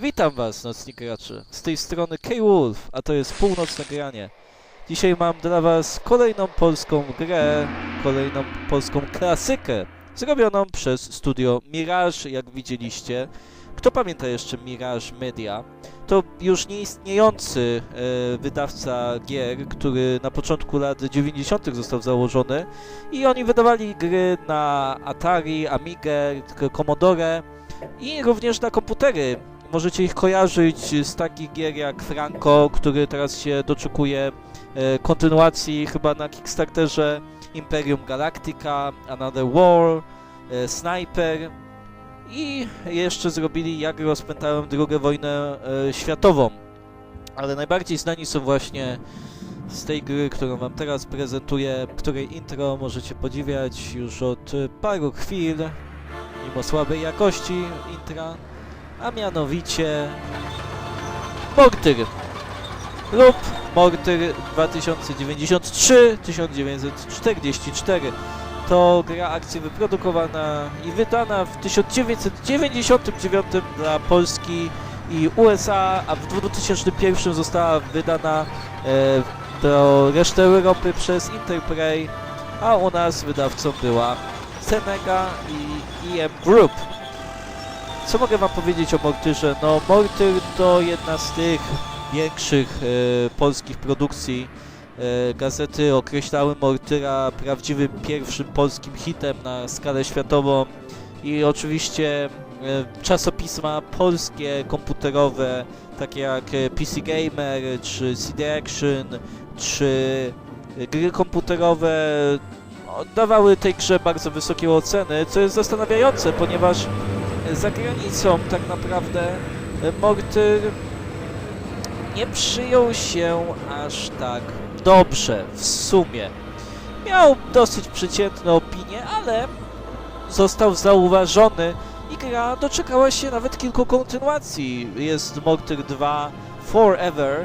Witam was, nocni gracze. Z tej strony K-Wolf, a to jest północne granie. Dzisiaj mam dla was kolejną polską grę, kolejną polską klasykę, zrobioną przez studio Mirage, jak widzieliście. Kto pamięta jeszcze Mirage Media? To już nieistniejący e, wydawca gier, który na początku lat 90. został założony i oni wydawali gry na Atari, Amigę, Commodore i również na komputery. Możecie ich kojarzyć z takich gier jak Franco, który teraz się doczekuje e, kontynuacji chyba na Kickstarterze Imperium Galactica, Another War, e, Sniper i jeszcze zrobili Jak rozpętałem II wojnę e, światową. Ale najbardziej znani są właśnie z tej gry, którą wam teraz prezentuję, której intro możecie podziwiać już od paru chwil, mimo słabej jakości intra a mianowicie Mortyr lub Mortyr 2093-1944. To gra akcji wyprodukowana i wydana w 1999 dla Polski i USA, a w 2001 została wydana e, do reszty Europy przez Interplay, a u nas wydawcą była Senega i EM Group. Co mogę wam powiedzieć o Mortyrze? No, Mortyr to jedna z tych większych e, polskich produkcji. E, gazety określały Mortyra prawdziwym pierwszym polskim hitem na skalę światową i oczywiście e, czasopisma polskie, komputerowe, takie jak e, PC Gamer, czy CD Action, czy e, gry komputerowe no, dawały tej grze bardzo wysokie oceny, co jest zastanawiające, ponieważ za granicą tak naprawdę Mortyr nie przyjął się aż tak dobrze w sumie. Miał dosyć przeciętne opinie, ale został zauważony i gra doczekała się nawet kilku kontynuacji. Jest Mortyr 2 Forever,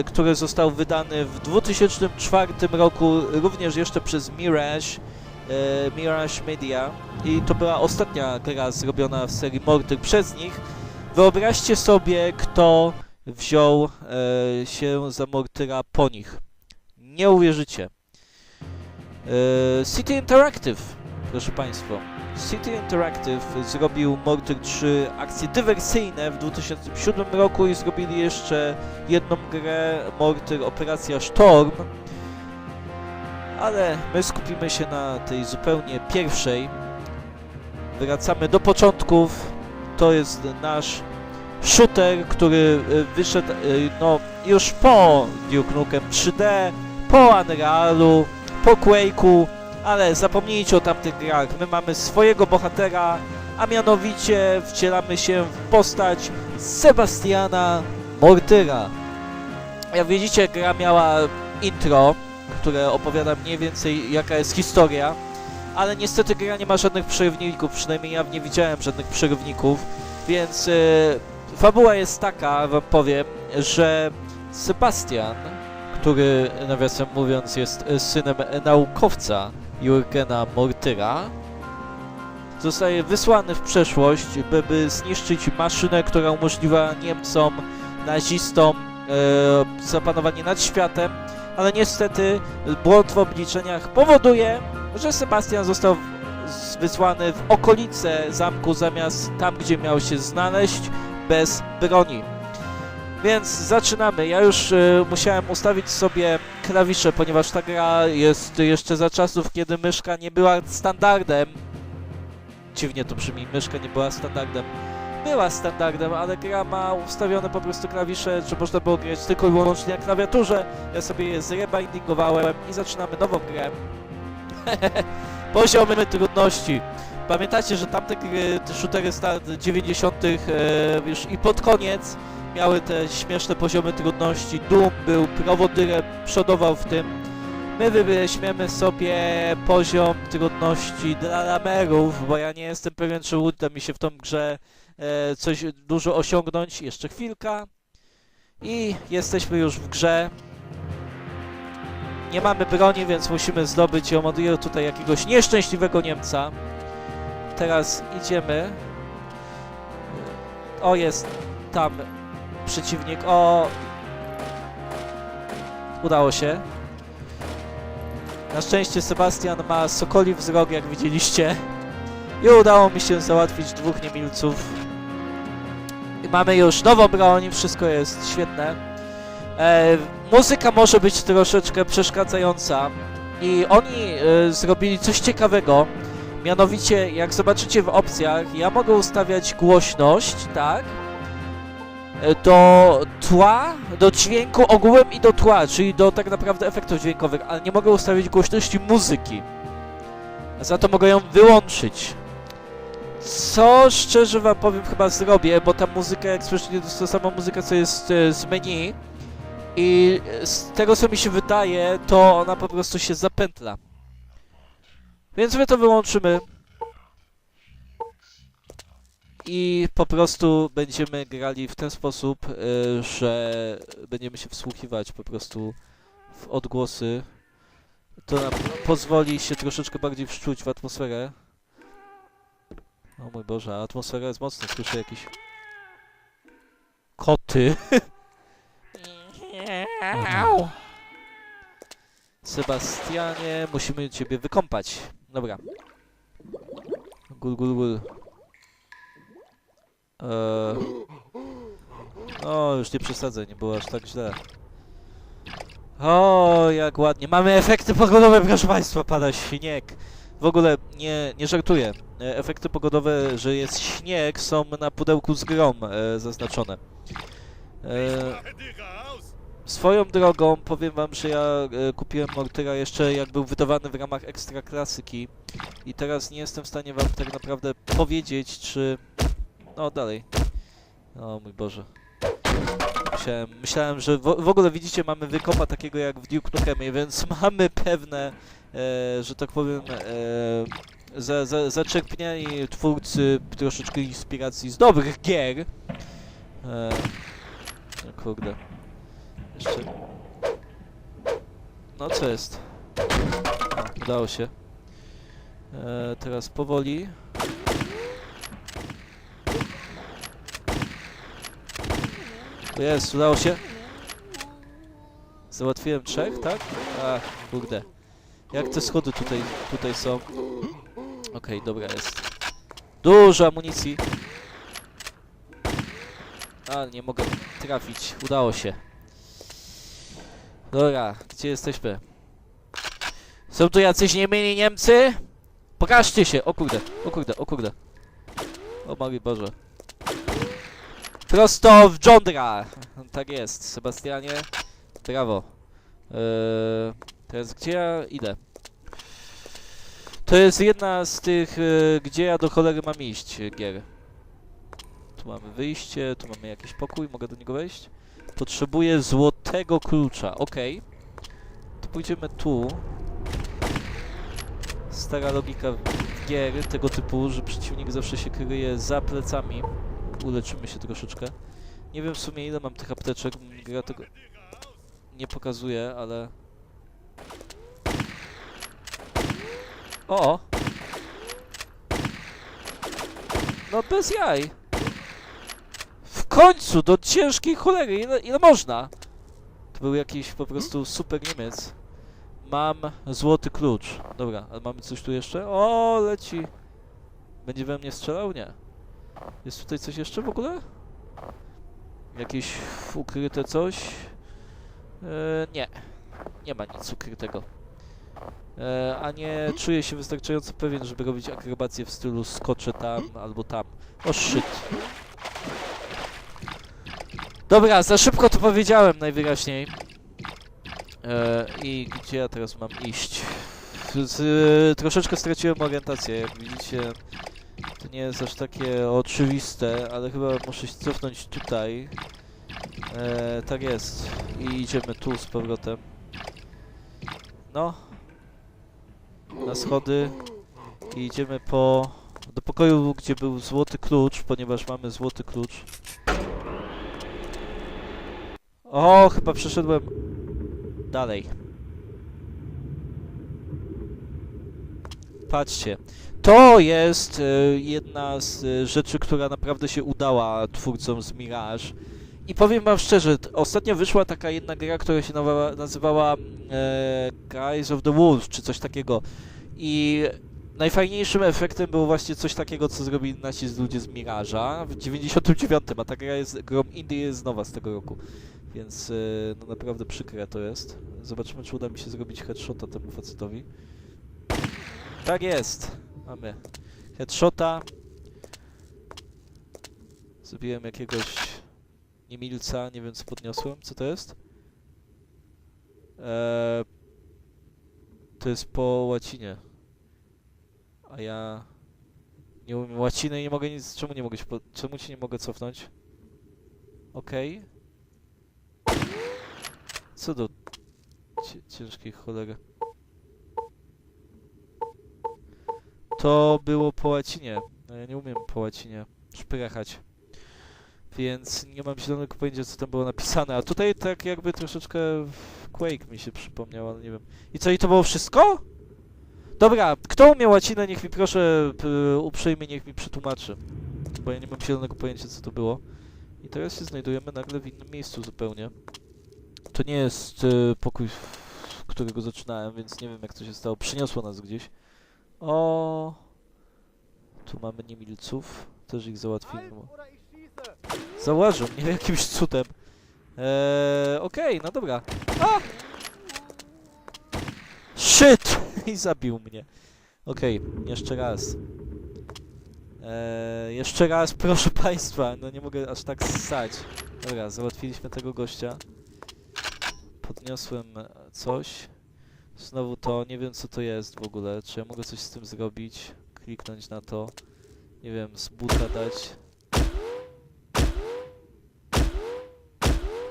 y, który został wydany w 2004 roku również jeszcze przez Mirage, Mirage Media i to była ostatnia gra zrobiona w serii Mortyr przez nich. Wyobraźcie sobie, kto wziął e, się za Mortyra po nich. Nie uwierzycie. E, City Interactive, proszę Państwa. City Interactive zrobił Mortyr 3 akcje dywersyjne w 2007 roku i zrobili jeszcze jedną grę Mortyr Operacja Storm. Ale my skupimy się na tej zupełnie pierwszej. Wracamy do początków. To jest nasz shooter, który y, wyszedł y, no, już po Duke Nukem 3D, po Unrealu, po Quake'u, ale zapomnijcie o tamtych grach. My mamy swojego bohatera, a mianowicie wcielamy się w postać Sebastiana Mortyra. Jak widzicie, gra miała intro, które opowiada mniej więcej jaka jest historia, ale niestety gra nie ma żadnych przerywników, przynajmniej ja nie widziałem żadnych przerywników, więc y, fabuła jest taka, wam powiem, że Sebastian, który nawiasem mówiąc jest y, synem naukowca Jurgena Mortyra, zostaje wysłany w przeszłość, by, by zniszczyć maszynę, która umożliwia Niemcom, nazistom e, zapanowanie nad światem, ale niestety błąd w obliczeniach powoduje, że Sebastian został wysłany w okolice zamku zamiast tam, gdzie miał się znaleźć, bez broni. Więc zaczynamy. Ja już e, musiałem ustawić sobie klawisze, ponieważ ta gra jest jeszcze za czasów, kiedy myszka nie była standardem. Dziwnie to brzmi, myszka nie była standardem. Była standardem, ale gra ma ustawione po prostu klawisze, że można było grać tylko i wyłącznie na klawiaturze. Ja sobie je zrebindingowałem i zaczynamy nową grę. Poziomy trudności. Pamiętacie, że tamte gry, te shootery z lat 90. E, już i pod koniec miały te śmieszne poziomy trudności. Doom był prowodyrem, przodował w tym. My weźmiemy sobie poziom trudności dla lamerów, bo ja nie jestem pewien, czy uda mi się w tą grze coś dużo osiągnąć. Jeszcze chwilka. I jesteśmy już w grze. Nie mamy broni, więc musimy zdobyć ją od tutaj jakiegoś nieszczęśliwego Niemca. Teraz idziemy. O, jest tam przeciwnik. O! Udało się. Na szczęście Sebastian ma sokoli wzrok, jak widzieliście. I udało mi się załatwić dwóch niemilców. Mamy już nową broń, wszystko jest świetne. E, muzyka może być troszeczkę przeszkadzająca. I oni e, zrobili coś ciekawego. Mianowicie, jak zobaczycie w opcjach, ja mogę ustawiać głośność, tak? E, Do tła, do dźwięku ogółem i do tła, czyli do tak naprawdę efektów dźwiękowych, ale nie mogę ustawić głośności muzyki. Za to mogę ją wyłączyć. Co szczerze wam powiem chyba zrobię, bo ta muzyka, jak słyszycie, to jest ta sama muzyka, co jest e, z menu. I z tego co mi się wydaje, to ona po prostu się zapętla. Więc my to wyłączymy. I po prostu będziemy grali w ten sposób, y, że będziemy się wsłuchiwać po prostu w odgłosy. To nam pozwoli się troszeczkę bardziej wczuć w atmosferę. O mój Boże, a atmosfera jest mocna, słyszę jakieś koty. Sebastianie, musimy ciebie wykąpać. Dobra. Gul, gul, gul. Eee... O, już nie przesadzę, nie było aż tak źle. O, jak ładnie. Mamy efekty pogodowe, proszę Państwa, pada śnieg. W ogóle nie, nie żartuję. E, Efekty pogodowe, że jest śnieg, są na pudełku z grom e, zaznaczone. E, Swoją drogą powiem wam, że ja e, kupiłem Mortyra jeszcze jak był wydawany w ramach ekstra klasyki i teraz nie jestem w stanie wam tak naprawdę powiedzieć, czy... No dalej. O mój Boże. Myślałem, myślałem że w, w ogóle widzicie, mamy wykopa takiego jak w Duke Nukemie, więc mamy pewne, e, że tak powiem, e, za, za, zaczerpniali twórcy troszeczkę inspiracji z dobrych gier. E, no kurde. Jeszcze... No co jest? O, udało się. E, teraz powoli. Jest, udało się. Załatwiłem trzech, tak? Ach, kurde. Jak te schody tutaj, tutaj są? Okej, dobra, jest. Dużo amunicji. Ale nie mogę trafić. Udało się. Dobra, gdzie jesteśmy? Są tu jacyś niemili Niemcy? Pokażcie się! O kurde, o kurde, o kurde. O Mary Boże. Prosto w Jądra! Tak jest, Sebastianie. Brawo. Eee, teraz gdzie ja idę? To jest jedna z tych, e, gdzie ja do cholery mam iść, e, gier. Tu mamy wyjście, tu mamy jakiś pokój, mogę do niego wejść? Potrzebuję złotego klucza, okej. To pójdziemy tu. Stara logika gier tego typu, że przeciwnik zawsze się kryje za plecami. Uleczymy się troszeczkę. Nie wiem w sumie ile mam tych apteczek, gra tego nie pokazuje, ale... O! No bez jaj! W końcu, do ciężkiej cholery, ile, ile można? To był jakiś po prostu super Niemiec. Mam złoty klucz. Dobra, ale mamy coś tu jeszcze? O, leci! Będzie we mnie strzelał? Nie. Jest tutaj coś jeszcze w ogóle? Jakieś ukryte coś? E, nie. Nie ma nic ukrytego. E, a nie czuję się wystarczająco pewien, żeby robić akrobację w stylu skoczę tam albo tam. O shit. Dobra, za szybko to powiedziałem najwyraźniej. E, I gdzie ja teraz mam iść? Z, troszeczkę straciłem orientację, jak widzicie. To nie jest aż takie oczywiste, ale chyba muszę się cofnąć tutaj. E, tak jest. I idziemy tu z powrotem. No. Na schody. I idziemy po... Do pokoju, gdzie był złoty klucz, ponieważ mamy złoty klucz. O, chyba przeszedłem dalej. Patrzcie. To jest e, jedna z e, rzeczy, która naprawdę się udała twórcom z Mirage. I powiem wam szczerze, ostatnio wyszła taka jedna gra, która się nazywała, e, Guys of the Wolf, czy coś takiego. I najfajniejszym efektem było właśnie coś takiego, co zrobili nasi ludzie z Mirage'a w 99, a ta gra jest, grą Indie jest nowa z tego roku. Więc e, no naprawdę przykre to jest. Zobaczymy, czy uda mi się zrobić headshota temu facetowi. Tak jest. Mamy headshota. Zrobiłem jakiegoś niemilca, nie wiem co podniosłem. Co to jest? Eee, to jest po łacinie. A ja nie umiem łaciny i nie mogę nic... Czemu nie mogę się po... Czemu ci nie mogę cofnąć? Okej. Co do ciężkiej cholery. To było po łacinie. No ja nie umiem po łacinie szprychać. Więc nie mam zielonego pojęcia, co tam było napisane. A tutaj tak jakby troszeczkę Quake mi się przypomniało, ale nie wiem. I co, i to było wszystko? Dobra, kto umie łacinę, niech mi proszę uprzejmie, niech mi przetłumaczy. Bo ja nie mam zielonego pojęcia, co to było. I teraz się znajdujemy nagle w innym miejscu zupełnie. To nie jest e, pokój, którego zaczynałem, więc nie wiem jak to się stało. Przyniosło nas gdzieś. O, tu mamy niemilców. Też ich załatwimy. Zauważył mnie jakimś cudem. Eee, okej, no dobra. A! Shit! I zabił mnie. Okej, jeszcze raz. Eee, jeszcze raz, proszę państwa. No nie mogę aż tak ssać. Dobra, załatwiliśmy tego gościa. Podniosłem coś. Znowu to, nie wiem co to jest w ogóle. Czy ja mogę coś z tym zrobić? Kliknąć na to. Nie wiem, z buta dać.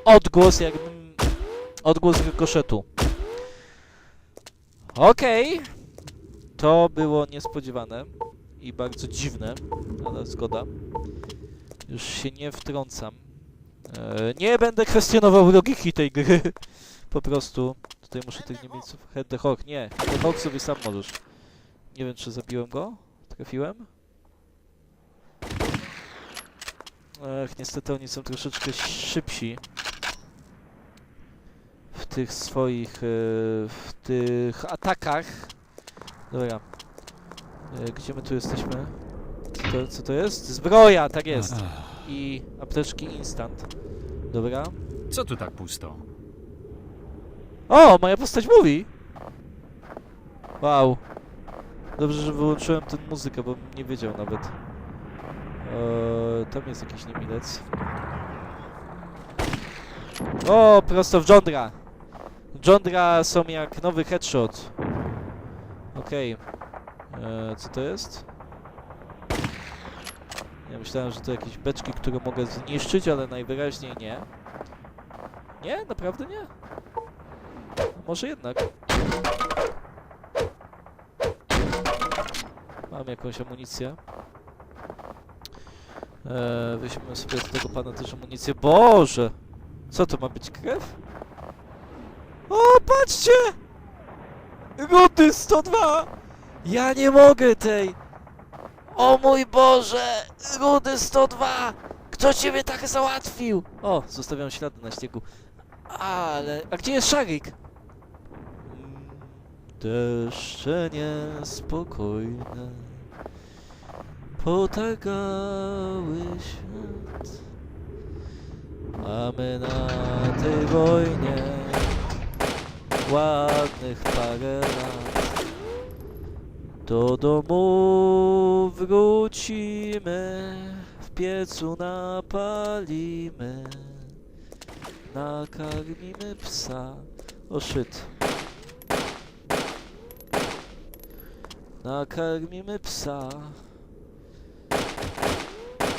Odgłos jakbym... Odgłos rykoszetu. Okej. To było niespodziewane i bardzo dziwne, ale zgoda. Już się nie wtrącam. E, nie będę kwestionował logiki tej gry. Po prostu. Tutaj muszę tych niemieńców... Head the Hawk, nie. Head the Hawk sobie sam możesz. Nie wiem, czy zabiłem go. Trafiłem? Ech, niestety oni są troszeczkę szybsi tych swoich, e, w tych atakach. Dobra. E, Gdzie my tu jesteśmy? Co to, co to jest? Zbroja, tak jest. I apteczki instant. Dobra. Co tu tak pusto? O, moja postać mówi! Wow. Dobrze, że wyłączyłem tę muzykę, bo nie wiedział nawet. Eee, tam jest jakiś niemilec. O, prosto w Jondra! Jondra są jak nowy headshot. Okej. Eee, co to jest? Ja myślałem, że to jakieś beczki, które mogę zniszczyć, ale najwyraźniej nie. Nie? Naprawdę nie? Może jednak. Mam jakąś amunicję. Eee, weźmiemy sobie od tego pana też amunicję. Boże! Co to ma być krew? O, patrzcie! Rudy 102! Ja nie mogę tej! O mój Boże! Rudy 102! Kto ciebie tak załatwił? O, zostawiam ślady na śniegu. Ale... A gdzie jest Szarik? Deszcze niespokojne potargały świat A my na tej wojnie ładnych parę lat Do domu wrócimy, w piecu napalimy Nakarmimy psa. O shit. Nakarmimy psa.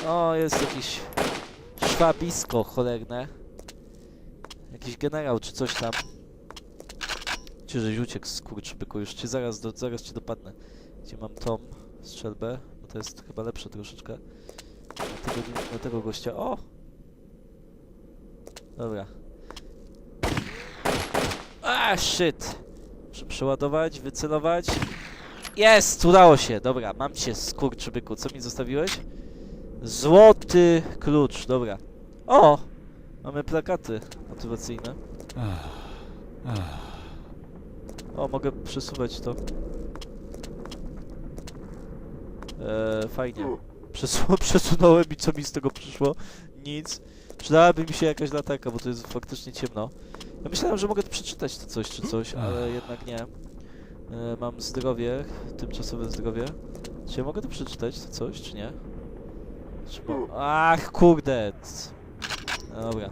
O, jest jakiś szwabisko cholerne. Jakiś generał czy coś tam. Czy żeś uciekł skurczybyku, już cię zaraz, do, zaraz cię dopadnę. Gdzie mam tą strzelbę, bo to jest chyba lepsze troszeczkę. Na tego, na tego gościa. O! Dobra. A shit! Muszę przeładować, wycelować. Jest! Udało się! Dobra, mam cię, skurczybyku. Co mi zostawiłeś? Złoty klucz, dobra. O! Mamy plakaty motywacyjne. O, mogę przesuwać to. Eee, fajnie. Przesu przesunąłem i co mi z tego przyszło? Nic. Przydałaby mi się jakaś latarka, bo to jest faktycznie ciemno. Ja myślałem, że mogę przeczytać to coś czy coś, ale jednak nie. E, mam zdrowie, tymczasowe zdrowie. Czy ja mogę to przeczytać to coś, czy nie? Czy Ach, kurde! Dobra.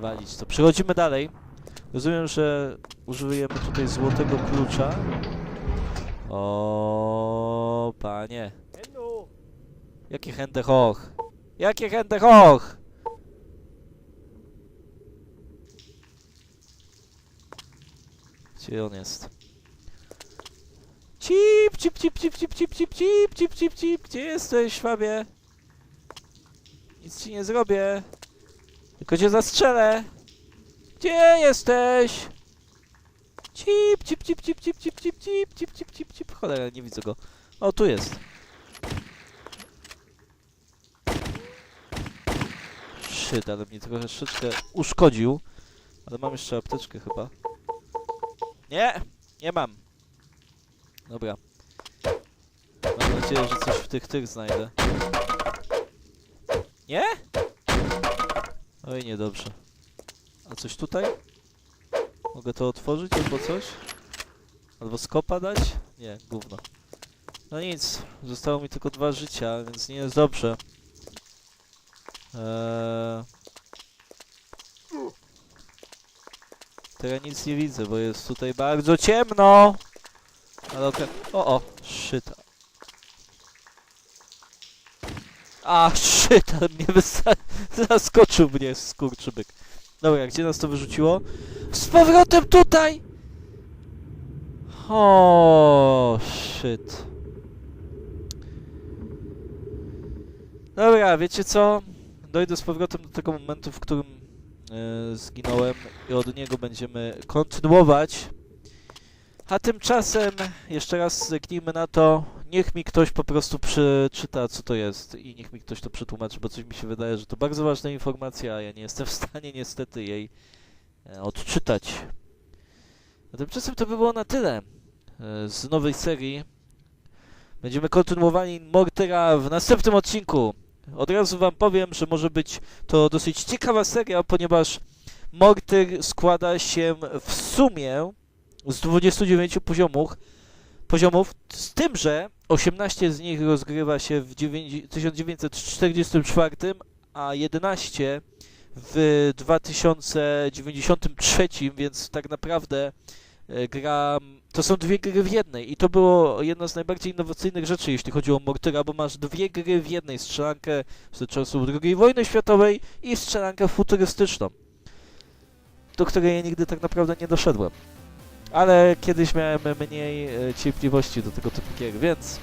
Walić to. Przechodzimy dalej. Rozumiem, że użyjemy tutaj złotego klucza. O, panie. Jakie hände hoch? Jakie hände hoch? Gdzie on jest? Cip, cip, cip, cip, cip, cip, cip, cip, cip, cip, cip. Gdzie jesteś, Fabie? Nic ci nie zrobię. Tylko cię zastrzelę. Gdzie jesteś? Cip, cip, cip, cip, cip, cip, cip, cip, cip, cip, cip, cip. Cholera, nie widzę go. O, tu jest. Shit, ale mnie troszeczkę uszkodził. Ale mam jeszcze apteczkę chyba. Nie! Nie mam. Dobra. Mam nadzieję, że coś w tych tych znajdę. Nie? Oj, niedobrze. A coś tutaj? Mogę to otworzyć albo coś? Albo skopa dać? Nie, gówno. No nic, zostało mi tylko dwa życia, więc nie jest dobrze. Eee... Teraz nic nie widzę, bo jest tutaj bardzo ciemno! Ale okej. O, o, shit. A, ale mnie wysa... zaskoczył mnie skurczybyk. Dobra, gdzie nas to wyrzuciło? Z powrotem tutaj! O, shit. Dobra, wiecie co? Dojdę z powrotem do tego momentu, w którym e, zginąłem i od niego będziemy kontynuować. A tymczasem, jeszcze raz zerknijmy na to, niech mi ktoś po prostu przeczyta, co to jest i niech mi ktoś to przetłumaczy, bo coś mi się wydaje, że to bardzo ważna informacja, a ja nie jestem w stanie niestety jej e, odczytać. A tymczasem to by było na tyle e, z nowej serii. Będziemy kontynuowali Mortera w następnym odcinku. Od razu wam powiem, że może być to dosyć ciekawa seria, ponieważ Mortyr składa się w sumie z 29 poziomów, poziomów, z tym, że 18 z nich rozgrywa się w dziewięć- 1944, a 11 w 2093, więc tak naprawdę e, gra... To są dwie gry w jednej i to było jedna z najbardziej innowacyjnych rzeczy, jeśli chodzi o Mortyra, bo masz dwie gry w jednej, strzelankę z czasów II wojny światowej i strzelankę futurystyczną, do której ja nigdy tak naprawdę nie doszedłem. Ale kiedyś miałem mniej e, cierpliwości do tego typu gier, więc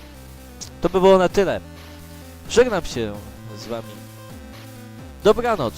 to by było na tyle. Żegnam się z wami. Dobranoc.